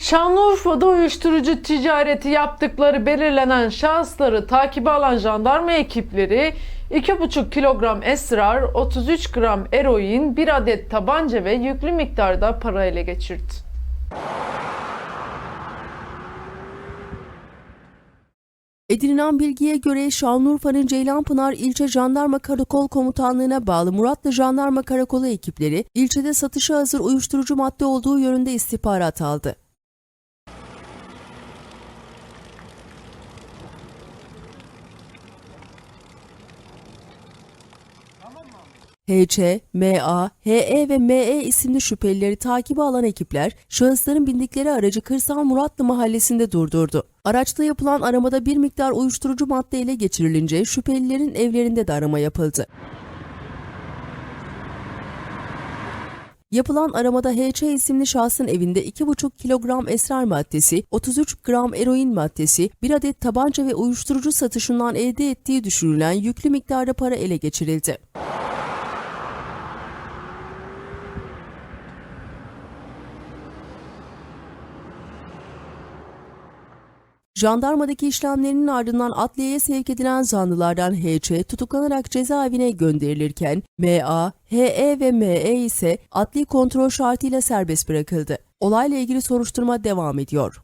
Şanlıurfa'da uyuşturucu ticareti yaptıkları belirlenen şahısları takibe alan jandarma ekipleri 2,5 kilogram esrar, 33 gram eroin, 1 adet tabanca ve yüklü miktarda para ele geçirdi. Edinilen bilgiye göre Şanlıurfa'nın Ceylanpınar İlçe Jandarma Karakol Komutanlığı'na bağlı Muratlı Jandarma Karakolu ekipleri ilçede satışa hazır uyuşturucu madde olduğu yönünde istihbarat aldı. HC, MA, HE ve ME isimli şüphelileri takibe alan ekipler, şahısların bindikleri aracı Kırsal Muratlı mahallesinde durdurdu. Araçta yapılan aramada bir miktar uyuşturucu madde ele geçirilince şüphelilerin evlerinde de arama yapıldı. Yapılan aramada HC isimli şahsın evinde 2,5 kilogram esrar maddesi, 33 gram eroin maddesi, bir adet tabanca ve uyuşturucu satışından elde ettiği düşürülen yüklü miktarda para ele geçirildi. Jandarmadaki işlemlerinin ardından adliyeye sevk edilen zanlılardan HC tutuklanarak cezaevine gönderilirken MA, HE ve ME ise adli kontrol şartıyla serbest bırakıldı. Olayla ilgili soruşturma devam ediyor.